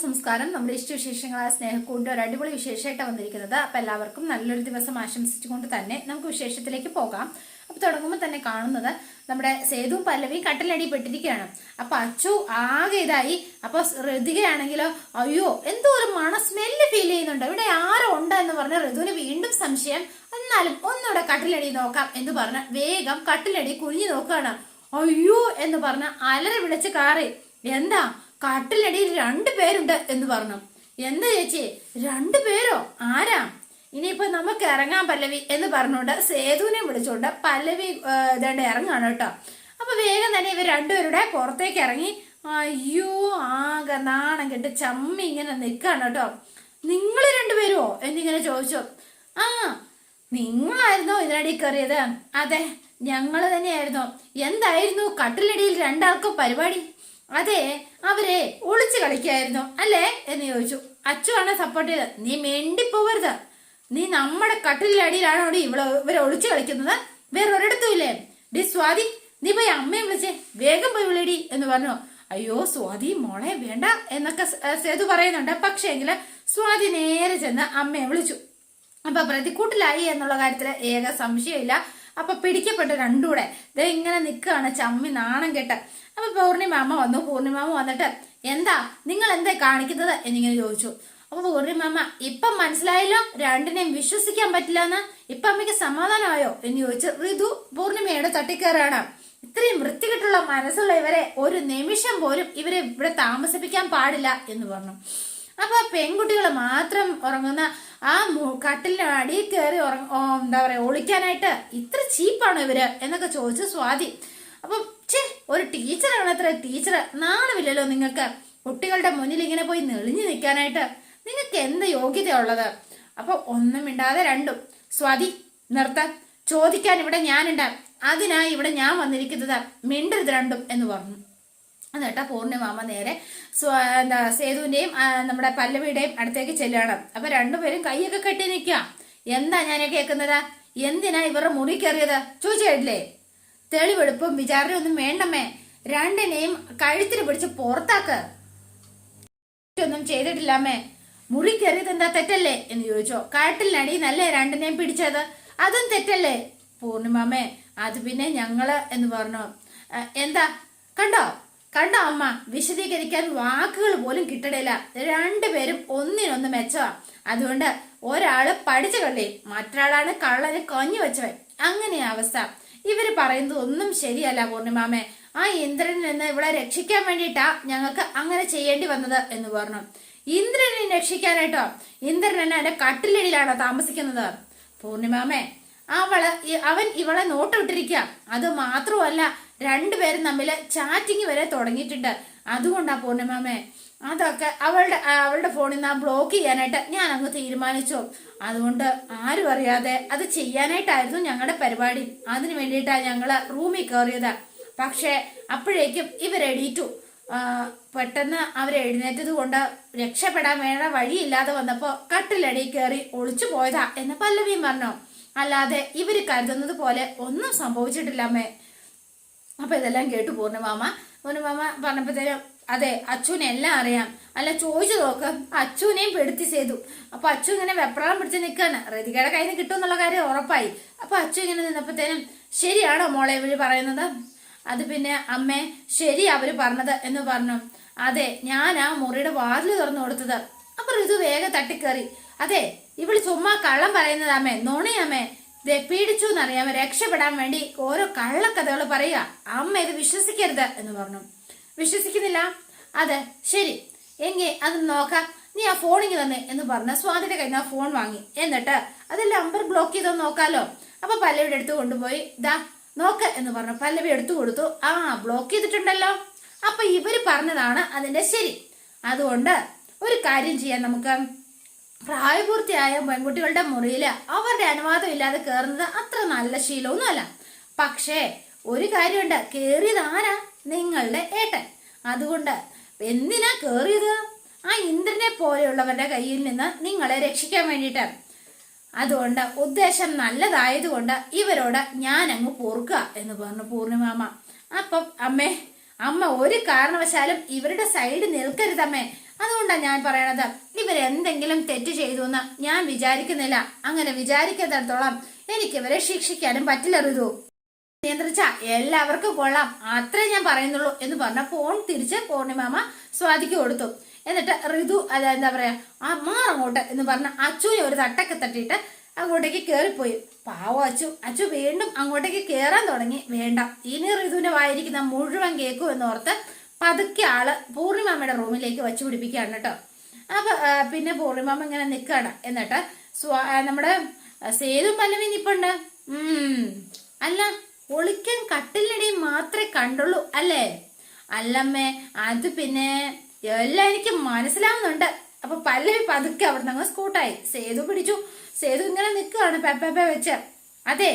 സംസ്കാരം. നമ്മുടെ ഇഷ്ടവിശേഷങ്ങളായ സ്നേഹക്കൂണ്ട് ഒരു അടിപൊളി വിശേഷമായിട്ടാണ് വന്നിരിക്കുന്നത്. അപ്പൊ എല്ലാവർക്കും നല്ലൊരു ദിവസം ആശംസിച്ചുകൊണ്ട് തന്നെ നമുക്ക് വിശേഷത്തിലേക്ക് പോകാം. അപ്പൊ തുടങ്ങുമ്പോൾ തന്നെ കാണുന്നത് നമ്മുടെ സേതു പല്ലവി കട്ടിലടി പെട്ടിരിക്കുകയാണ്. അപ്പൊ അച്ചു ആകെ ഇതായി. അപ്പൊ ഋതികയാണെങ്കിലോ അയ്യോ എന്തോ ഒരു മണ സ്മെല്ല് ഫീൽ ചെയ്യുന്നുണ്ട്. ഇവിടെ ആരോ ഉണ്ട് എന്ന് പറഞ്ഞ ഋതുവിന് വീണ്ടും സംശയം. എന്നാലും ഒന്നുകൂടെ കട്ടിലടി നോക്കാം എന്ന് പറഞ്ഞ വേഗം കട്ടിലടി കുഞ്ഞു നോക്കുകയാണ്. അയ്യോ എന്ന് പറഞ്ഞ അലറി വിളിച്ച് കാറി. എന്താ? കട്ടിലടിയിൽ രണ്ടു പേരുണ്ട് എന്ന് പറഞ്ഞു. എന്താ ചേച്ചി? രണ്ടു പേരോ? ആരാ? ഇനിയിപ്പോ നമുക്ക് ഇറങ്ങാൻ പല്ലവി എന്ന് പറഞ്ഞുകൊണ്ട് സേതുവിനെ വിളിച്ചുകൊണ്ട് പല്ലവി ഇതേണ്ട ഇറങ്ങാണ് കേട്ടോ. അപ്പൊ വേഗം തന്നെ ഇവർ രണ്ടുപേരുടെ പുറത്തേക്ക് ഇറങ്ങി. അയ്യോ ആകെ നാണം കെട്ട് ചമ്മി ഇങ്ങനെ നിൽക്കാണ് കേട്ടോ. നിങ്ങൾ രണ്ടുപേരുമോ എന്നിങ്ങനെ ചോദിച്ചു. ആ നിങ്ങളായിരുന്നോ ഇതിനടി കയറിയത്? അതെ ഞങ്ങൾ തന്നെയായിരുന്നു. എന്തായിരുന്നു കട്ടിലടിയിൽ രണ്ടാൾക്കും പരിപാടി? അതെ അവരെ ഒളിച്ചു കളിക്കായിരുന്നു അല്ലേ? എന്ന് ചോദിച്ചു. അച്ചുവാണ് സപ്പോർട്ട് ചെയ്തത്. നീ മെണ്ടിപ്പോവരുത്. നീ നമ്മുടെ കട്ടിലടിയിലാണോ ഇവിടെ ഇവരെ ഒളിച്ചു കളിക്കുന്നത്? വേറെ ഒരിടത്തും ഇല്ലേ? ഡി സ്വാതി നീ പോയി അമ്മയെ വിളിച്ചേ. വേഗം പോയി വിളിടി എന്ന് പറഞ്ഞു. അയ്യോ സ്വാതി മോളെ വേണ്ട എന്നൊക്കെ സേതു പറയുന്നുണ്ട്. പക്ഷേങ്കിൽ സ്വാതി നേരെ ചെന്ന് അമ്മയെ വിളിച്ചു. അപ്പൊ പ്രതിക്കൂട്ടിലായി എന്നുള്ള കാര്യത്തിൽ ഏക സംശയമില്ല. അപ്പൊ പിടിക്കപ്പെട്ട രണ്ടുകൂടെ. ദേ ഇങ്ങനെ നിൽക്കുകയാണ് ചമ്മി നാണം കേട്ട്. അപ്പൊ പൂർണിമാമ വന്നു. പൂർണിമാമ വന്നിട്ട് എന്താ? നിങ്ങൾ എന്താ കാണിക്കുന്നത്? എന്നിങ്ങനെ ചോദിച്ചു. അപ്പൊ പൂർണിമാമ ഇപ്പം മനസ്സിലായല്ലോ? രണ്ടിനെയും വിശ്വസിക്കാൻ പറ്റില്ല എന്ന് ഇപ്പൊ അമ്മയ്ക്ക് സമാധാനമായോ? എന്ന് ചോദിച്ചു ഋതു പൂർണിമയുടെ തട്ടിക്കയറാണ് ഇത്രയും വൃത്തികെട്ടുള്ള മനസ്സുള്ള ഇവരെ ഒരു നിമിഷം പോലും ഇവരെ ഇവിടെ താമസിപ്പിക്കാൻ പാടില്ല എന്ന് പറഞ്ഞു. അപ്പൊ പെൺകുട്ടികൾ മാത്രം ഉറങ്ങുന്ന ആ കട്ടിലിന്റെ അടിയിൽ കയറി ഉറങ്ങ എന്താ പറയാ ഒളിക്കാനായിട്ട് ഇത്ര ചീപ്പാണ് ഇവർ എന്നൊക്കെ ചോദിച്ചു സ്വാതി. അപ്പൊ ചേ ഒരു ടീച്ചറാണ് അത്ര ടീച്ചർ നാണമില്ലല്ലോ നിങ്ങൾക്ക്. കുട്ടികളുടെ മുന്നിൽ ഇങ്ങനെ പോയി നെളിഞ്ഞു നിൽക്കാനായിട്ട് നിങ്ങൾക്ക് എന്ത് യോഗ്യത ഉള്ളത് അപ്പൊ ഒന്നും മിണ്ടാതെ രണ്ടും. സ്വാതി നിർത്ത. ചോദിക്കാൻ ഇവിടെ ഞാനുണ്ട്. അതിനായി ഇവിടെ ഞാൻ വന്നിരിക്കുന്നത് മിണ്ടരുത് രണ്ടും എന്ന് പറഞ്ഞു. എന്നിട്ട് പൂർണിമാമ നേരെ എന്താ സേതുവിന്റെയും നമ്മുടെ പല്ലവിയുടെയും അടുത്തേക്ക് ചെല്ലണം അപ്പൊ രണ്ടുപേരും കൈയൊക്കെ കെട്ടി നിൽക്കാം. എന്താ ഞാൻ കേൾക്കുന്നത്? എന്തിനാ ഇവരുടെ മുറി കയറിയത്? ചോദിച്ചു കേട്ടില്ലേ? തെളിവെടുപ്പും വിചാരണയൊന്നും വേണ്ടമ്മേ. രണ്ടിനെയും കഴുത്തിന് പിടിച്ച് പുറത്താക്ക്. ഒന്നും ചെയ്തിട്ടില്ലമ്മേ മുറി കയറിയത് എന്താ തെറ്റല്ലേ എന്ന് ചോദിച്ചോ. കാട്ടിലിനടി നല്ലേ രണ്ടിനെയും പിടിച്ചത്? അതും തെറ്റല്ലേ? പൂർണിമാമേ അത് പിന്നെ ഞങ്ങൾ എന്ന് പറഞ്ഞു. എന്താ? കണ്ടോ? കണ്ടോ അമ്മ? വിശദീകരിക്കാൻ വാക്കുകൾ പോലും കിട്ടണില്ല. രണ്ടുപേരും ഒന്നിനൊന്ന് മെച്ചമാ അതുകൊണ്ട് ഒരാൾ പഠിച്ച കള്ളി മറ്റൊരാളാണ് കള്ളന് കൊഞ്ഞു വെച്ചവൻ. അങ്ങനെ അവസ്ഥ. ഇവർ പറയുന്നത് ഒന്നും ശരിയല്ല പൂർണിമാമേ. ആ ഇന്ദ്രനിൽ നിന്ന് ഇവിടെ രക്ഷിക്കാൻ വേണ്ടിയിട്ടാ ഞങ്ങൾക്ക് അങ്ങനെ ചെയ്യേണ്ടി വന്നത് എന്ന് പറഞ്ഞു. ഇന്ദ്രനെ രക്ഷിക്കാനായിട്ടോ? ഇന്ദ്രൻ എന്നെ എന്റെ കട്ടിലടിയിലാണോ താമസിക്കുന്നത്. പൂർണിമാമേ അവൾ അവൻ ഇവളെ നോട്ടിട്ടിരിക്കുക അത് മാത്രമല്ല രണ്ടുപേരും തമ്മിൽ ചാറ്റിങ് വരെ തുടങ്ങിയിട്ടുണ്ട്. അതുകൊണ്ടാ പൂർണിമാമേ. അതൊക്കെ അവളുടെ അവളുടെ ഫോണിൽ നിന്ന് ബ്ലോക്ക് ചെയ്യാനായിട്ട് ഞാൻ അങ്ങ് തീരുമാനിച്ചു. അതുകൊണ്ട് ആരും അറിയാതെ അത് ചെയ്യാനായിട്ടായിരുന്നു ഞങ്ങളുടെ പരിപാടി. അതിന് വേണ്ടിയിട്ടാണ് ഞങ്ങൾ റൂമിൽ കയറിയത് പക്ഷേ അപ്പോഴേക്കും ഇവർ ആ, പെട്ടെന്ന് അവർ എഴുന്നേറ്റത് കൊണ്ട് രക്ഷപ്പെടാൻ വേണ്ട വഴിയില്ലാതെ വന്നപ്പോൾ കട്ടിലടി കയറി ഒളിച്ചു പോയതാ എന്ന് പല്ലവിയും പറഞ്ഞു. അല്ലാതെ ഇവർ കരുതുന്നത് പോലെ ഒന്നും സംഭവിച്ചിട്ടില്ല അമ്മേ. അപ്പൊ ഇതെല്ലാം കേട്ടു പൂർണമാമ പൂർണമാമ പറഞ്ഞപ്പോഴത്തേനും അതെ അച്ഛനെ എല്ലാം അറിയാം. അല്ല ചോദിച്ചു നോക്ക്. അച്ഛനെയും പെടുത്തി ചെയ്തു. അപ്പൊ അച്ഛൻ ഇങ്ങനെ വെപ്രാളം പിടിച്ച് നിൽക്കാണ് റതികയുടെ കയ്യിൽ നിന്ന് കിട്ടും എന്നുള്ള കാര്യം ഉറപ്പായി. അപ്പൊ അച്ഛൻ ഇങ്ങനെ നിന്നപ്പോഴത്തേനും ശരിയാണോ മോളെ ഇവർ പറയുന്നത്? അത് പിന്നെ അമ്മേ ശരി അവർ പറഞ്ഞത് എന്ന് പറഞ്ഞു. അതെ ഞാൻ ആ മുറിയുടെ വാതിൽ തുറന്നു കൊടുത്തത്. അപ്പൊ ഋതു വേഗം തട്ടിക്കേറി. അതെ ഇവൾ ചുമ്മാ കള്ളം പറയുന്നത് അമ്മേ നുണയാമേ ദേ പീഡിച്ചു അറിയാമ രക്ഷപ്പെടാൻ വേണ്ടി ഓരോ കള്ളക്കഥകൾ പറയുക. അമ്മ ഇത് വിശ്വസിക്കരുത് എന്ന് പറഞ്ഞു. വിശ്വസിക്കുന്നില്ല. അതെ ശരി. എങ്കിൽ അത് നോക്കാം. നീ ആ ഫോണിങ് തന്നെ എന്ന് പറഞ്ഞ സ്വാതിയുടെ കയ്യിൽ ആ ഫോൺ വാങ്ങി. എന്നിട്ട് അത് നമ്പർ ബ്ലോക്ക് ചെയ്തോ നോക്കാലോ. അപ്പൊ പല്ലവിയുടെ അടുത്ത് കൊണ്ടുപോയി ദാ നോക്ക എന്ന് പറഞ്ഞു. പല്ലവി എടുത്തു കൊടുത്തു. ആ ബ്ലോക്ക് ചെയ്തിട്ടുണ്ടല്ലോ. അപ്പൊ ഇവർ പറഞ്ഞതാണ് അതിന്റെ ശരി. അതുകൊണ്ട് ഒരു കാര്യം ചെയ്യാം നമുക്ക്. പ്രായപൂർത്തിയായ പെൺകുട്ടികളുടെ മുറിയിൽ അവരുടെ അനുവാദം ഇല്ലാതെ കയറുന്നത് അത്ര നല്ല ശീലമൊന്നുമല്ല. പക്ഷേ ഒരു കാര്യമുണ്ട്. കേറിയത് ആരാ? നിങ്ങളുടെ ഏട്ടൻ. അതുകൊണ്ട് എന്തിനാ കേറിയത്? ആ ഇന്ദ്രനെ പോലെയുള്ളവരുടെ കയ്യിൽ നിന്ന് നിങ്ങളെ രക്ഷിക്കാൻ വേണ്ടിയിട്ട്. അതുകൊണ്ട് ഉദ്ദേശം നല്ലതായതുകൊണ്ട് ഇവരോട് ഞാൻ അങ്ങ് പൊറുക്കുക എന്ന് പറഞ്ഞു പൂർണിമാമ അപ്പം അമ്മേ അമ്മ ഒരു കാരണവശാലും ഇവരുടെ സൈഡ് നിൽക്കരുതമ്മേ. അതുകൊണ്ടാണ് ഞാൻ പറയണത്. ഇവരെന്തെങ്കിലും തെറ്റ് ചെയ്തു എന്ന് ഞാൻ വിചാരിക്കുന്നില്ല. അങ്ങനെ വിചാരിക്കുന്നിടത്തോളം എനിക്ക് ഇവരെ ശിക്ഷിക്കാനും പറ്റില്ല ഋതു നിയന്ത്രിച്ച എല്ലാവർക്കും കൊള്ളാം. അത്രേ ഞാൻ പറയുന്നുള്ളൂ എന്ന് പറഞ്ഞ ഫോൺ തിരിച്ച് പൂർണിമാമ സ്വാതിക്ക് കൊടുത്തു. എന്നിട്ട് ഋതു അല്ല എന്താ പറയാ ആ മാറങ്ങോട്ട് എന്ന് പറഞ്ഞ അച്ചുവിനെ ഒരു തട്ടൊക്കെ തട്ടിയിട്ട് അങ്ങോട്ടേക്ക് കയറിപ്പോയി പാവം അച്ചു. അച്ചു വീണ്ടും അങ്ങോട്ടേക്ക് കയറാൻ തുടങ്ങി. വേണ്ട. ഇനി ഋതുവിന്റെ വായിരിക്കുന്ന മുഴുവൻ കേക്കു എന്നോർത്ത് പതുക്കെ ആൾ പൂർണിമാമയുടെ റൂമിലേക്ക് വച്ചു പിടിപ്പിക്കുകയാണ് കേട്ടോ. അപ്പൊ പിന്നെ പൂർണിമാമ ഇങ്ങനെ നിൽക്കുകയാണ് എന്നിട്ട് നമ്മുടെ സേതു പല്ലവി നിപ്പുണ്ട്. ഉം. അല്ല ഒളിക്കാൻ കട്ടിലിനടിയും മാത്രമേ കണ്ടുള്ളൂ അല്ലേ? അല്ലമ്മേ അത് പിന്നെ എല്ലാം എനിക്ക് മനസ്സിലാവുന്നുണ്ട്. അപ്പൊ പല്ലവി പതുക്കെ അവിടെ നിന്ന് സ്കൂട്ടായി. സേതു പിടിച്ചു. സേതു ഇങ്ങനെ നിൽക്കുകയാണ് പെപ്പ വെച്ച്. അതെ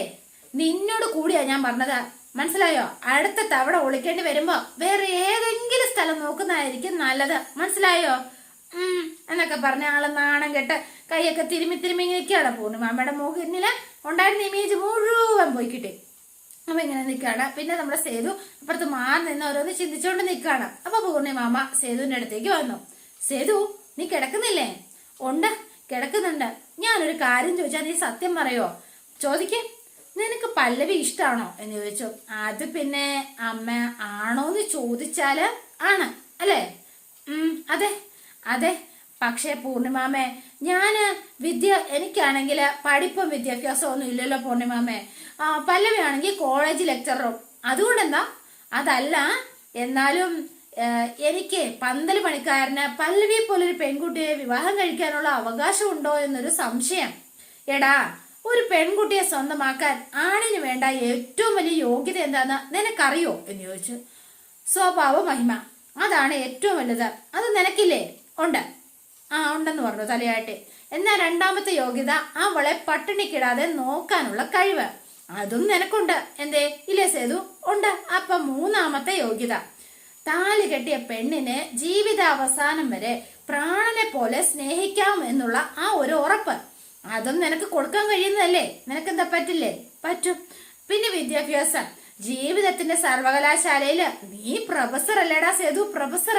നിന്നോട് കൂടിയാ ഞാൻ പറഞ്ഞത്. മനസ്സിലായോ? അടുത്ത തവണ ഒളിക്കേണ്ടി വരുമ്പോ വേറെ ഏതെങ്കിലും സ്ഥലം നോക്കുന്നതായിരിക്കും നല്ലത്. മനസ്സിലായോ? എന്നൊക്കെ പറഞ്ഞ ആൾ നാണം കെട്ട് കൈയൊക്കെ തിരുമി തിരുമി നിൽക്കുകയാണ് പൂർണിമാമ്മയുടെ മുഖന്നിൽ ഉണ്ടായിരുന്ന ഇമേജ് മുഴുവൻ പോയി കിട്ടി. അപ്പൊ ഇങ്ങനെ നിൽക്കുകയാണ് പിന്നെ നമ്മുടെ സേതു അപ്പുറത്ത് മാറി നിന്ന് ഓരോന്ന് ചിന്തിച്ചുകൊണ്ട് നിൽക്കുകയാണ് അപ്പൊ പൂർണിമാമ സേതുവിന്റെ അടുത്തേക്ക് വന്നു. സേതു നീ കിടക്കുന്നില്ലേ? ഉണ്ട് കിടക്കുന്നുണ്ട്. ഞാനൊരു കാര്യം ചോദിച്ചാൽ നീ സത്യം പറയോ? ചോദിക്കേ. നിനക്ക് പല്ലവി ഇഷ്ടമാണോ എന്ന് ചോദിച്ചു. അത് പിന്നെ അമ്മ ആണോന്ന് ചോദിച്ചാൽ ആണ് അല്ലേ? ഉം അതെ അതെ. പക്ഷേ പൂർണിമാമേ ഞാൻ വിദ്യ എനിക്കാണെങ്കിൽ പഠിപ്പും വിദ്യാഭ്യാസവും ഒന്നും ഇല്ലല്ലോ പൂർണിമാമേ. പല്ലവി ആണെങ്കിൽ കോളേജ് ലെക്ചറും. അതുകൊണ്ടെന്താ? അതല്ല എന്നാലും എനിക്ക് പന്തൽ പണിക്കാരന് പല്ലവിയെ പോലൊരു പെൺകുട്ടിയെ വിവാഹം കഴിക്കാനുള്ള അവകാശമുണ്ടോ എന്നൊരു സംശയം. എടാ ഒരു പെൺകുട്ടിയെ സ്വന്തമാക്കാൻ ആണിന് വേണ്ട ഏറ്റവും വലിയ യോഗ്യത എന്താന്ന് നിനക്കറിയോ? എന്ന് ചോദിച്ചു. സ്വഭാവ മഹിമ. അതാണ് ഏറ്റവും വലുത്. അത് നിനക്കില്ലേ? ഉണ്ട്. ആ ഉണ്ടെന്ന് പറഞ്ഞു തലയാട്ടെ എന്നാൽ രണ്ടാമത്തെ യോഗ്യത അവളെ പട്ടിണിക്കിടാതെ നോക്കാനുള്ള കഴിവ്. അതും നിനക്കുണ്ട്. എന്തേ? ഇല്ലേ സേതു? ഉണ്ട്. അപ്പൊ മൂന്നാമത്തെ യോഗ്യത. താലി കെട്ടിയ പെണ്ണിനെ ജീവിതാവസാനം വരെ പ്രാണനെ പോലെ സ്നേഹിക്കാം എന്നുള്ള ആ ഒരു ഉറപ്പ്. അതും നിനക്ക് കൊടുക്കാൻ കഴിയുന്നതല്ലേ? നിനക്ക് എന്താ പറ്റില്ലേ? പറ്റും. പിന്നെ വിദ്യാഭ്യാസം. ജീവിതത്തിന്റെ സർവകലാശാലയിൽ നീ പ്രൊഫസർ അല്ലേടാ സേതു പ്രൊഫസർ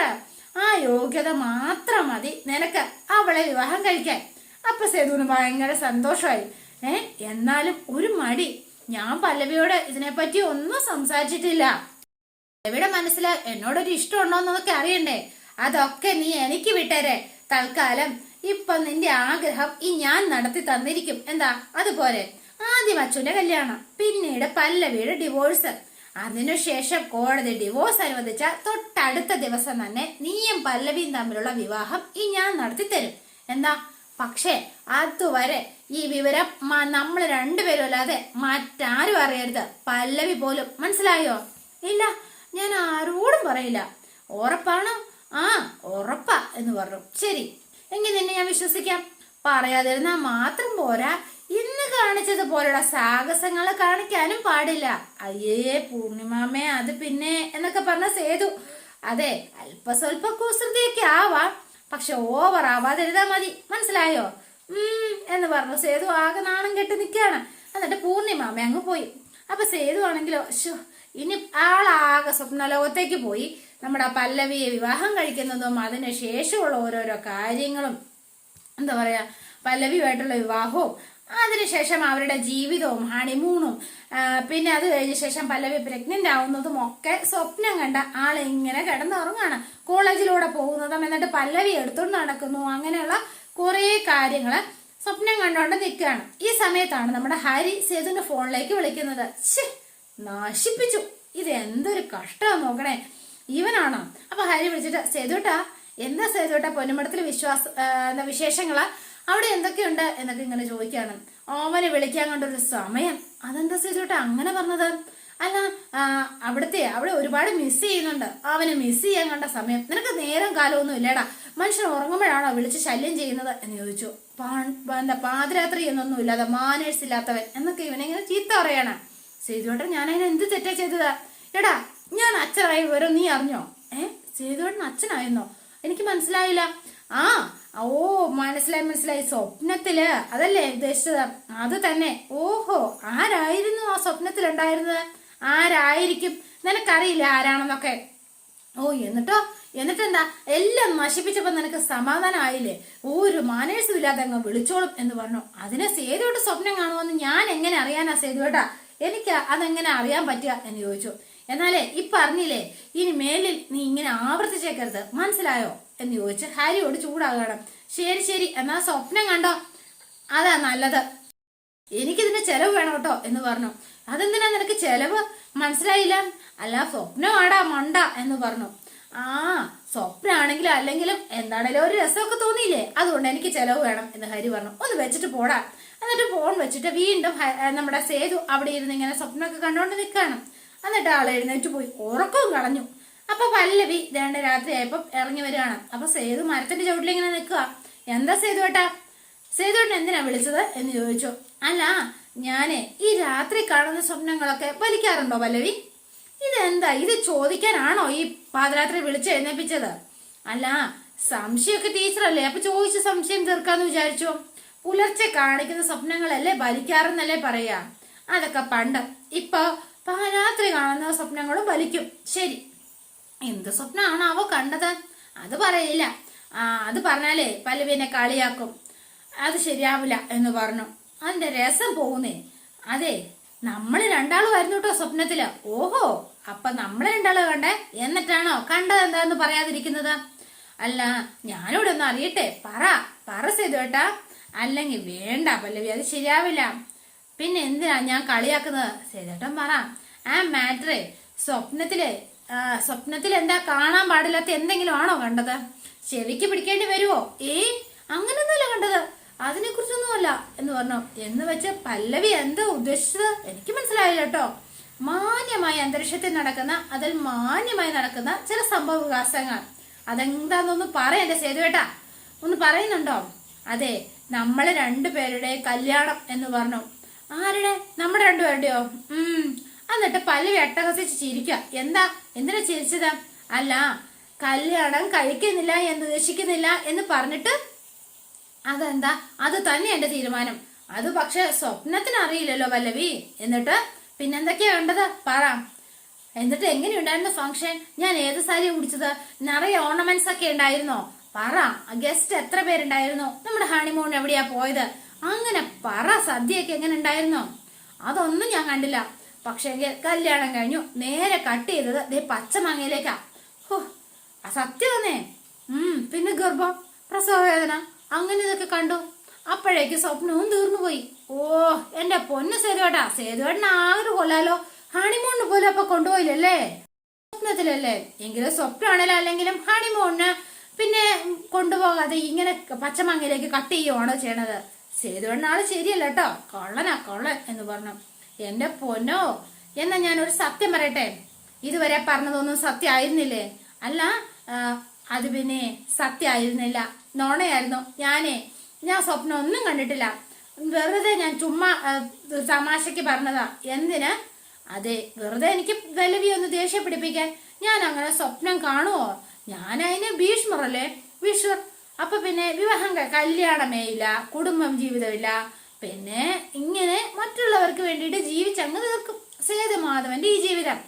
ആ യോഗ്യത മാത്രം മതി നിനക്ക് അവളെ വിവാഹം കഴിക്കാൻ. അപ്പൊ സേതുവിന് ഭയങ്കര സന്തോഷമായി. ഏ എന്നാലും ഒരു മടി. ഞാൻ പല്ലവിയോട് ഇതിനെപ്പറ്റി ഒന്നും സംസാരിച്ചിട്ടില്ല. പല്ലവിയുടെ മനസ്സിൽ എന്നോടൊരു ഇഷ്ടമുണ്ടോ എന്നൊക്കെ അറിയണ്ടേ? അതൊക്കെ നീ എനിക്ക് വിട്ടേരെ. തൽക്കാലം ഇപ്പൊ നിന്റെ ആഗ്രഹം ഈ ഞാൻ നടത്തി തന്നിരിക്കും. എന്താ? അതുപോലെ. ആദ്യം അച്ഛന്റെ കല്യാണം പിന്നീട് പല്ലവിയുടെ ഡിവോഴ്സ് അതിനുശേഷം കോടതി ഡിവോഴ്സ് അനുവദിച്ച തൊട്ടടുത്ത ദിവസം തന്നെ നീയും പല്ലവിയും തമ്മിലുള്ള വിവാഹം ഈ ഞാൻ നടത്തി തരും. എന്താ? പക്ഷേ അതുവരെ ഈ വിവരം നമ്മൾ രണ്ടുപേരും അല്ലാതെ മറ്റാരും അറിയരുത്. പല്ലവി പോലും. മനസ്സിലായോ? ഇല്ല ഞാൻ ആരോടും പറയില്ല. ഉറപ്പാണോ? ആ ഉറപ്പാ എന്ന് പറഞ്ഞു. ശരി. എങ്കിൽ നിന്നെ ഞാൻ വിശ്വസിക്കാം. പറയാതിരുന്നാ മാത്രം പോരാ. ഇന്ന് കാണിച്ചത് പോലുള്ള സാഹസങ്ങൾ കാണിക്കാനും പാടില്ല. അയ്യേ പൂർണിമാമേ അത് പിന്നെ എന്നൊക്കെ പറഞ്ഞ സേതു. അതെ അല്പസ്വല്പ കുസൃതിയൊക്കെ ആവാം. പക്ഷെ ഓവർ ആവാതെഴുതാ മതി. മനസ്സിലായോ? ഉം എന്ന് പറഞ്ഞു സേതു ആകെ നാണം കെട്ട് നിൽക്കുകയാണ്. എന്നിട്ട് പൂർണിമാമ അങ്ങ് പോയി. അപ്പൊ സേതു ആണെങ്കിലോ ഇനി ആളാകെ സ്വപ്നലോകത്തേക്ക് പോയി. നമ്മുടെ പല്ലവിയെ വിവാഹം കഴിക്കുന്നതും അതിന് ശേഷമുള്ള ഓരോരോ കാര്യങ്ങളും എന്താ പറയാ പല്ലവിയുമായിട്ടുള്ള വിവാഹവും അതിനുശേഷം അവരുടെ ജീവിതവും ഹണിമൂണും പിന്നെ അത് കഴിഞ്ഞ ശേഷം പല്ലവി പ്രഗ്നന്റ് ആവുന്നതും ഒക്കെ സ്വപ്നം കണ്ട ആൾ ഇങ്ങനെ കിടന്നുറങ്ങാണ്. കോളേജിലൂടെ പോകുന്നതും എന്നിട്ട് പല്ലവി എടുത്തുകൊണ്ട് നടക്കുന്നു. അങ്ങനെയുള്ള കുറേ കാര്യങ്ങൾ സ്വപ്നം കണ്ടുകൊണ്ട് നിൽക്കുകയാണ് ഈ സമയത്താണ് നമ്മുടെ ഹരി സേതുവിന്റെ ഫോണിലേക്ക് വിളിക്കുന്നത്. ശേ നശിപ്പിച്ചു. ഇത് എന്തൊരു കഷ്ടമാണ് നോക്കണേ. ഇവനാണോ? അപ്പൊ ഹരി വിളിച്ചിട്ട് സേതുട്ടാ എന്താ സേതുട്ടാ പൊന്നുമടത്തിൽ വിശ്വാസ എന്താ വിശേഷങ്ങളാ? അവിടെ എന്തൊക്കെയുണ്ട്? എന്നൊക്കെ ഇങ്ങനെ ചോദിക്കാണ്. ഓമനെ വിളിക്കാൻ കൊണ്ടൊരു സമയം. അതെന്താ സേതുട്ടാ അങ്ങനെ പറഞ്ഞത്? അല്ല അവിടുത്തെ അവിടെ ഒരുപാട് മിസ് ചെയ്യുന്നുണ്ട്. അവനെ മിസ് ചെയ്യാൻ കണ്ട സമയം. നിനക്ക് നേരം കാലമൊന്നും ഇല്ലടാ. മനുഷ്യൻ ഉറങ്ങുമ്പോഴാണോ വിളിച്ച് ശല്യം ചെയ്യുന്നത്? എന്ന് ചോദിച്ചു. എന്താ പാതിരാത്രി എന്നൊന്നും ഇല്ലാതെ മാനേഴ്സ് ഇല്ലാത്തവൻ. എന്നൊക്കെ ഇവനെ ഇങ്ങനെ ചീത്ത പറയാണ്. സേതുവേട്ടൻ ഞാൻ അതിന് എന്ത് തെറ്റാ ചെയ്തതാ? എടാ ഞാൻ അച്ഛനായി വരും നീ അറിഞ്ഞോ? ഏ? സേതുവേട്ടൻ അച്ഛനായിരുന്നോ? എനിക്ക് മനസ്സിലായില്ല. ആ ഓ മനസ്സിലായി മനസ്സിലായി. സ്വപ്നത്തിൽ അതല്ലേ ഉദ്ദേശിച്ചത്? അത് തന്നെ. ഓഹോ ആരായിരുന്നു ആ സ്വപ്നത്തിൽ ഉണ്ടായിരുന്നത് ആരായിരിക്കും? നിനക്കറിയില്ല ആരാണെന്നൊക്കെ? ഓ എന്നിട്ടോ? എന്നിട്ടെന്താ? എല്ലാം നശിപ്പിച്ചപ്പോ നിനക്ക് സമാധാനമായില്ലേ? ഒരു മാനേഴ്സും ഇല്ലാതെ അങ്ങ് വിളിച്ചോളും എന്ന് പറഞ്ഞു. അതിനെ സേതുവേട്ട സ്വപ്നം കാണുമെന്ന് ഞാൻ എങ്ങനെ അറിയാനാ സേതുവേട്ടാ? എനിക്ക് അതെങ്ങനെ അറിയാൻ പറ്റുക എന്ന് ചോദിച്ചു. എന്നാലേ ഈ പറഞ്ഞില്ലേ ഇനി മേലിൽ നീ ഇങ്ങനെ ആവർത്തിച്ചേക്കരുത്. മനസ്സിലായോ? എന്ന് ചോദിച്ച് ഹാരിയോട് ചൂടാകണം. ശരി ശരി. എന്നാ സ്വപ്നം കണ്ടോ? അതാ നല്ലത്. എനിക്കിതിന്റെ ചെലവ് വേണം കേട്ടോ എന്ന് പറഞ്ഞു. അതെന്തിനാ നിനക്ക് ചെലവ്? മനസ്സിലായില്ല? അല്ല സ്വപ്നമാടാ മണ്ട എന്ന് പറഞ്ഞു. ആ സ്വപ്നാണെങ്കിലും അല്ലെങ്കിലും എന്താണേലും ഒരു രസമൊക്കെ തോന്നിയില്ലേ? അതുകൊണ്ട് എനിക്ക് ചെലവ് വേണം എന്ന് ഹരി പറഞ്ഞു. ഒന്ന് വെച്ചിട്ട് പോടാ. എന്നിട്ട് ഫോൺ വെച്ചിട്ട് വീണ്ടും നമ്മുടെ സേതു അവിടെ ഇരുന്ന് ഇങ്ങനെ സ്വപ്നമൊക്കെ കണ്ടോണ്ട് നിൽക്കാണ് എന്നിട്ട് ആൾ എഴുന്നേറ്റ് പോയി. ഉറക്കവും കളഞ്ഞു. അപ്പൊ പല്ലവി ദേണ്ട രാത്രിയായപ്പോ ഇറങ്ങി വരികയാണ്. അപ്പൊ സേതു മരത്തിന്റെ ചുവട്ടിൽ ഇങ്ങനെ നിൽക്കുക എന്താ സേതു ഏട്ടാ? സേതുവേട്ടൻ എന്തിനാ വിളിച്ചത് എന്ന് ചോദിച്ചു. അല്ല ഞാനേ ഈ രാത്രി കാണുന്ന സ്വപ്നങ്ങളൊക്കെ വലിക്കാറുണ്ടോ പല്ലവി? ഇതെന്താ? ഇത് ചോദിക്കാനാണോ ഈ പാതിരാത്രി വിളിച്ച് എഴുന്നേപ്പിച്ചത്? അല്ല സംശയമൊക്കെ ടീച്ചറല്ലേ? അപ്പൊ ചോദിച്ച സംശയം തീർക്കാന്ന് വിചാരിച്ചു. പുലർച്ചെ കാണിക്കുന്ന സ്വപ്നങ്ങളല്ലേ വലിക്കാറെന്നല്ലേ പറയാ. അതൊക്കെ പണ്ട്. ഇപ്പൊ പാരാത്രി കാണുന്ന സ്വപ്നങ്ങളും വലിക്കും ശരി. എന്ത് സ്വപ്നമാണ് അവ കണ്ടത്? അത് പറയില്ല. ആ അത് പറഞ്ഞാലേ പല്ലവിനെ കളിയാക്കും. അത് ശരിയാവില്ല എന്ന് പറഞ്ഞു. അതിന്റെ രസം പോകുന്നേ. അതെ നമ്മൾ രണ്ടാളും ആയിരുന്നു കേട്ടോ സ്വപ്നത്തിൽ. ഓഹോ അപ്പൊ നമ്മൾ രണ്ടാളും കണ്ടേ? എന്നിട്ടാണോ കണ്ടത് എന്താന്ന് പറയാതിരിക്കുന്നത്? അല്ല ഞാനിവിടെ ഒന്ന് അറിയട്ടെ. പറ പറ ചെയ്തു കേട്ടാ അല്ലെങ്കിൽ വേണ്ട പല്ലവി അത് ശരിയാവില്ല. പിന്നെ എന്തിനാ ഞാൻ കളിയാക്കുന്നത്? സേതേട്ടൻ പറ. ആ മാറ്റർ സ്വപ്നത്തിൽ സ്വപ്നത്തിൽ എന്താ കാണാൻ പാടില്ലാത്ത എന്തെങ്കിലും ആണോ കണ്ടത്? ചെവിക്ക് പിടിക്കേണ്ടി വരുമോ ഏ അങ്ങനൊന്നുമല്ല കണ്ടത്. അതിനെ കുറിച്ചൊന്നുമല്ല എന്ന് പറഞ്ഞു. എന്ന് വെച്ച് പല്ലവി എന്താ ഉദ്ദേശിച്ചത്? എനിക്ക് മനസ്സിലായില്ല കേട്ടോ. മാന്യമായ അന്തരീക്ഷത്തിൽ നടക്കുന്ന അതിൽ മാന്യമായി നടക്കുന്ന ചില സംഭവ വികാസങ്ങൾ. അതെന്താന്നൊന്ന് പറ എന്റെ സേതുവേട്ടാ. ഒന്ന് പറയുന്നുണ്ടോ? അതെ നമ്മളെ രണ്ടുപേരുടെ കല്യാണം എന്ന് പറഞ്ഞു. ആരുടെ? നമ്മുടെ രണ്ടുപേരുടെയോ? ഉം. എന്നിട്ട് പല്ല് വെട്ടഹസിച്ച് ചിരിക്കുക. എന്താ? എന്തിനാ ചിരിച്ചത്? അല്ല കല്യാണം കഴിക്കുന്നില്ല എന്ന് ഉദ്ദേശിക്കുന്നില്ല എന്ന് പറഞ്ഞിട്ട് അതെന്താ? അത് തന്നെ എന്റെ തീരുമാനം. അത് പക്ഷെ സ്വപ്നത്തിന് അറിയില്ലല്ലോ വല്ലവി എന്നിട്ട് പിന്നെന്തൊക്കെയാ വേണ്ടത്? പറ. എന്നിട്ട് എങ്ങനെയുണ്ടായിരുന്നു ഫംഗ്ഷൻ ഞാൻ ഏത് സാരി കുടിച്ചത് നിറയെ ഓർണമെന്റ്സ് ഒക്കെ ഉണ്ടായിരുന്നോ? പറ. ഗസ്റ്റ് എത്ര പേരുണ്ടായിരുന്നു? നമ്മുടെ ഹണിമൂൺ എവിടെയാ പോയത്? അങ്ങനെ പറ. സദ്യയൊക്കെ എങ്ങനെ ഉണ്ടായിരുന്നോ? അതൊന്നും ഞാൻ കണ്ടില്ല. പക്ഷേ കല്യാണം കഴിഞ്ഞു. നേരെ കട്ട് ചെയ്തത് ദേ പച്ചമാങ്ങയിലേക്കാ ഹോ സത്യം തന്നെ. ഉം പിന്നെ ഗർഭം പ്രസവവേദന അങ്ങനെ ഇതൊക്കെ കണ്ടു. അപ്പോഴേക്ക് സ്വപ്നവും തീർന്നുപോയി. ഓ എന്റെ പൊന്ന് സേതുവേട്ടാ സേതുവേട്ടൻ ഒരു കൊല്ലാലോ. ഹണിമൂണിന് പോലും അപ്പൊ കൊണ്ടുപോയില്ലല്ലേ? സ്വപ്നത്തിലല്ലേ? എങ്കിലും സ്വപ്നമാണല്ലോ അല്ലെങ്കിലും ഹണിമൂണിന് പിന്നെ കൊണ്ടുപോകാതെ ഇങ്ങനെ പച്ചമങ്ങയിലേക്ക് കട്ട് ചെയ്യുവാണോ ചെയ്യണത്? സേതുവേട്ടൻ ആൾ ശരിയല്ല കേട്ടോ. കൊള്ളനാ കൊള്ളൻ എന്ന് പറഞ്ഞു. എന്റെ പൊന്നോ എന്നാ ഞാൻ ഒരു സത്യം പറയട്ടെ? ഇതുവരെ പറഞ്ഞതൊന്നും സത്യമായിരുന്നില്ലേ? അല്ല അത് പിന്നെ സത്യമായിരുന്നില്ല. നോണയായിരുന്നു ഞാനേ. ഞാൻ സ്വപ്നം ഒന്നും കണ്ടിട്ടില്ല. വെറുതെ ഞാൻ ചുമ്മാ തമാശക്ക് പറഞ്ഞതാ. എന്തിന്? അതെ വെറുതെ എനിക്ക് വലവി ഒന്ന് ദേഷ്യം പിടിപ്പിക്കാൻ. ഞാൻ അങ്ങനെ സ്വപ്നം കാണുമോ ഞാൻ അതിന് ഭീഷ്മറല്ലേ? വിഷ്ണു അപ്പൊ പിന്നെ വിവാഹം കല്യാണമേ ഇല്ല കുടുംബം ജീവിതമില്ല. പിന്നെ ഇങ്ങനെ മറ്റുള്ളവർക്ക് വേണ്ടിയിട്ട് ജീവിച്ചങ്ങ് തീർക്കും. സേതുമാധവന്റെ ഈ ജീവിതം.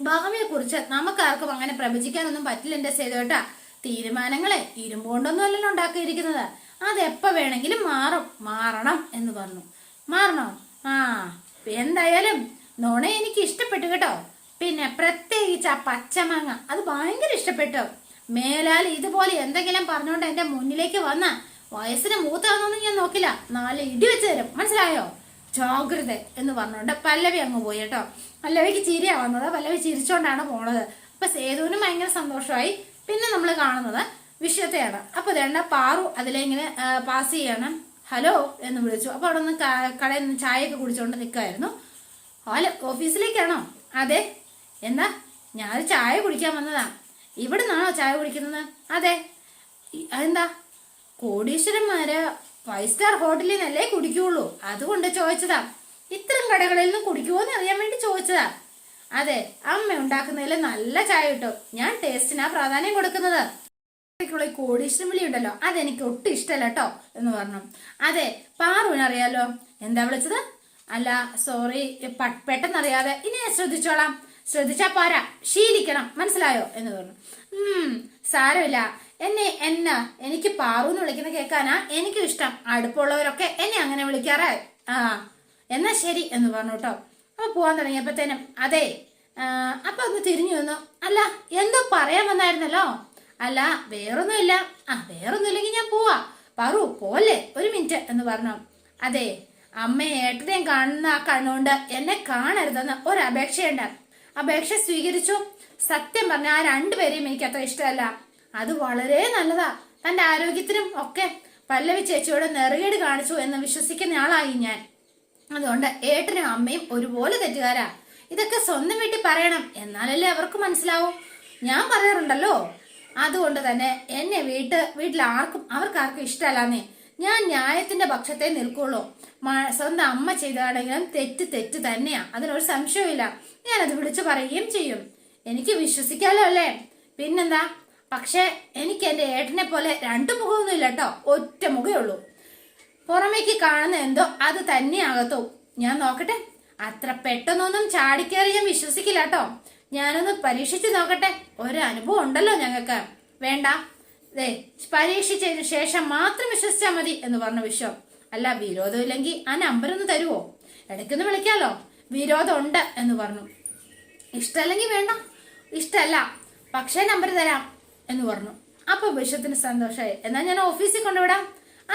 ഭാവിയെ കുറിച്ച് നമുക്കാർക്കും അങ്ങനെ പ്രവചിക്കാനൊന്നും പറ്റില്ല എന്റെ സേതുവേട്ടാ. തീരുമാനങ്ങളെ ഇരുമ്പോണ്ടൊന്നും അല്ലല്ലോ ഉണ്ടാക്കിയിരിക്കുന്നത്. അതെപ്പോ വേണമെങ്കിലും മാറും. മാറണം എന്ന് പറഞ്ഞു. മാറണോ? ആ എന്തായാലും നോണ എനിക്ക് ഇഷ്ടപ്പെട്ടു കേട്ടോ. പിന്നെ പ്രത്യേകിച്ച് ആ പച്ചമാങ്ങ അത് ഭയങ്കര ഇഷ്ടപ്പെട്ടു. മേലാൽ ഇതുപോലെ എന്തെങ്കിലും പറഞ്ഞുകൊണ്ട് എന്റെ മുന്നിലേക്ക് വന്ന വയസ്സിന് മൂത്താണെന്നൊന്നും ഞാൻ നോക്കില്ല. നാല് ഇടി വെച്ച് തരും. മനസ്സിലായോ? ജാഗ്രത എന്ന് പറഞ്ഞുകൊണ്ട് പല്ലവി അങ്ങ് പോയി കേട്ടോ. പല്ലവിക്ക് ചിരിയാ വന്നത്. പല്ലവി ചിരിച്ചോണ്ടാണ് പോണത്. അപ്പൊ സേതുവിനും ഭയങ്കര സന്തോഷമായി. പിന്നെ നമ്മൾ കാണുന്നത് വിഷയത്തെയാണ്. അപ്പൊ വേണ്ട പാറു അതിലിങ്ങനെ പാസ് ചെയ്യണം. ഹലോ എന്ന് വിളിച്ചു. അപ്പൊ അവിടെ നിന്ന് കടയിൽ നിന്ന് ചായയൊക്കെ കുടിച്ചോണ്ട് നിൽക്കായിരുന്നു ഹലോ ഓഫീസിലേക്കാണോ? അതെ. എന്താ? ഞാൻ ചായ കുടിക്കാൻ വന്നതാ. ഇവിടെ നിന്നാണോ ചായ കുടിക്കുന്നത്? അതെ. അതെന്താ? കോടീശ്വരന്മാര് ഫൈവ് സ്റ്റാർ ഹോട്ടലിൽ നിന്നല്ലേ കുടിക്കുള്ളൂ? അതുകൊണ്ട് ചോദിച്ചതാ ഇത്തരം കടകളിൽ നിന്ന് കുടിക്കുമോന്ന് അറിയാൻ വേണ്ടി ചോദിച്ചതാ. അതെ അമ്മ ഉണ്ടാക്കുന്നതിൽ നല്ല ചായ കിട്ടും. ഞാൻ ടേസ്റ്റിനാ പ്രാധാന്യം കൊടുക്കുന്നത്. കോടീശ്വരം വിളി ഉണ്ടല്ലോ അതെനിക്ക് ഒട്ടും ഇഷ്ടമല്ല കേട്ടോ എന്ന് പറഞ്ഞു. അതെ പാറുവിന് അറിയാലോ? എന്താ വിളിച്ചത്? അല്ല സോറി പെട്ടെന്ന് അറിയാതെ. ഇനി ഞാൻ ശ്രദ്ധിച്ചോളാം. ശ്രദ്ധിച്ചാ പോരാ. ശീലിക്കണം. മനസ്സിലായോ? എന്ന് പറഞ്ഞു. ഉം സാരമില്ല. എന്നെ എന്നാ? എനിക്ക് പാറു എന്ന് വിളിക്കുന്ന കേൾക്കാനാ എനിക്കും ഇഷ്ടം. അടുപ്പുള്ളവരൊക്കെ എന്നെ അങ്ങനെ വിളിക്കാറേ. ആ എന്നാ ശരി എന്ന് പറഞ്ഞു കേട്ടോ. അപ്പൊ പോവാൻ തുടങ്ങിയപ്പോഴത്തേനും അതെ അപ്പൊ ഒന്ന് തിരിഞ്ഞു വന്നു. അല്ല എന്തോ പറയാൻ വന്നായിരുന്നല്ലോ? അല്ല വേറൊന്നുമില്ല. ആ വേറൊന്നുമില്ലെങ്കിൽ ഞാൻ പോവാ. പറു പോലെ ഒരു മിനിറ്റ് എന്ന് പറഞ്ഞു. അതെ അമ്മ ഏട്ടനെയും കാണുന്ന ആ കണ്ണുകൊണ്ട് എന്നെ കാണരുതെന്ന് ഒരു അപേക്ഷയുണ്ട് അപേക്ഷ സ്വീകരിച്ചു. സത്യം പറഞ്ഞ ആ രണ്ടുപേരെയും എനിക്ക് അത്ര ഇഷ്ടമല്ല. അത് വളരെ നല്ലതാ. തന്റെ ആരോഗ്യത്തിനും ഒക്കെ പല്ലവി ചേച്ചിയോട് നെറുകേട് കാണിച്ചു എന്ന് വിശ്വസിക്കുന്ന ആളായി ഞാൻ. അതുകൊണ്ട് ഏട്ടനും അമ്മയും ഒരുപോലെ തെറ്റുകാരാ. ഇതൊക്കെ സ്വന്തം വീട്ടിൽ പറയണം. എന്നാലല്ലേ അവർക്ക് മനസ്സിലാവും. ഞാൻ പറയാറുണ്ടല്ലോ. അതുകൊണ്ട് തന്നെ എന്നെ വീട്ട് വീട്ടിൽ ആർക്കും അവർക്കാർക്കും ഇഷ്ടമല്ലാന്നേ. ഞാൻ ന്യായത്തിന്റെ പക്ഷത്തെ നിൽക്കുള്ളൂ. സ്വന്തം അമ്മ ചെയ്തതാണെങ്കിലും തെറ്റ് തെറ്റ് തന്നെയാ. അതിനൊരു സംശയവുമില്ല. ഞാനത് വിളിച്ചു പറയുകയും ചെയ്യും. എനിക്ക് വിശ്വസിക്കാലോ അല്ലേ? പിന്നെന്താ? പക്ഷെ എനിക്ക് എന്റെ ഏട്ടനെ പോലെ രണ്ടു മുഖമൊന്നും ഇല്ല കേട്ടോ ഒറ്റ മുഖേ ഉള്ളൂ. പുറമേക്ക് കാണുന്ന എന്തോ അത് തന്നെയാകത്തു ഞാൻ നോക്കട്ടെ. അത്ര പെട്ടെന്നൊന്നും ചാടിക്കേറി ഞാൻ വിശ്വസിക്കില്ല കേട്ടോ ഞാനൊന്ന് പരീക്ഷിച്ചു നോക്കട്ടെ. ഒരു അനുഭവം ഉണ്ടല്ലോ ഞങ്ങൾക്ക്. വേണ്ട. ദേ പരീക്ഷിച്ചതിന് ശേഷം മാത്രം വിശ്വസിച്ചാൽ മതി എന്ന് പറഞ്ഞ വിശ്വം. അല്ല വിരോധം ഇല്ലെങ്കിൽ ആ നമ്പർ ഒന്ന് തരുവോ? ഇടയ്ക്കൊന്ന് വിളിക്കാലോ. വിരോധം ഉണ്ട് എന്ന് പറഞ്ഞു. ഇഷ്ടമല്ലെങ്കിൽ വേണ്ട. ഇഷ്ടമല്ല. പക്ഷേ നമ്പർ തരാം. എന്ന് പറഞ്ഞു. അപ്പൊ ബിഷത്തിന് സന്തോഷമായി. എന്നാ ഞാൻ ഓഫീസിൽ കൊണ്ടുവിടാം.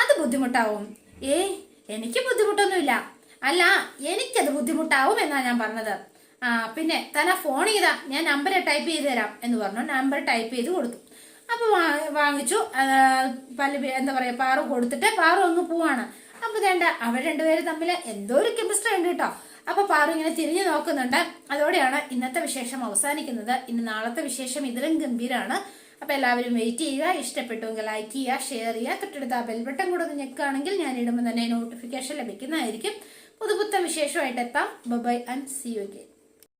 അത് ബുദ്ധിമുട്ടാവും. ഏ എനിക്ക് ബുദ്ധിമുട്ടൊന്നുമില്ല. അല്ല എനിക്കത് ബുദ്ധിമുട്ടാവും എന്നാ ഞാൻ പറഞ്ഞത്. ആ പിന്നെ തന്നെ ഫോൺ ചെയ്താ. ഞാൻ നമ്പർ ടൈപ്പ് ചെയ്ത് തരാം എന്ന് പറഞ്ഞു. നമ്പർ ടൈപ്പ് ചെയ്ത് കൊടുത്തു. അപ്പൊ വാങ്ങിച്ചു. പല എന്താ പറയാ പാറു കൊടുത്തിട്ട് പാറു അങ്ങ് പോവാണ്. അപ്പൊ വേണ്ട അവർ രണ്ടുപേരും തമ്മിൽ എന്തോ ഒരു കെമിസ്ട്രി ഉണ്ട് കേട്ടോ. അപ്പൊ പാറു ഇങ്ങനെ തിരിഞ്ഞു നോക്കുന്നുണ്ട്. അതോടെയാണ് ഇന്നത്തെ വിശേഷം അവസാനിക്കുന്നത്. ഇനി നാളത്തെ വിശേഷം ഇതിലും ഗംഭീരാണ്. അപ്പൊ എല്ലാവരും വെയിറ്റ് ചെയ്യുക ഇഷ്ടപ്പെട്ടുവെങ്കിൽ ലൈക്ക് ചെയ്യുക ഷെയർ ചെയ്യുക. തൊട്ടടുത്ത് ആ ബെൽബട്ടൺ കൂടെ ഒന്ന് ഞെക്കുകയാണെങ്കിൽ ഞാൻ ഇടുമ്പോൾ തന്നെ നോട്ടിഫിക്കേഷൻ ലഭിക്കുന്നതായിരിക്കും. പുതുപുത്ത വിശേഷമായിട്ട് എത്താം. Bye and see you again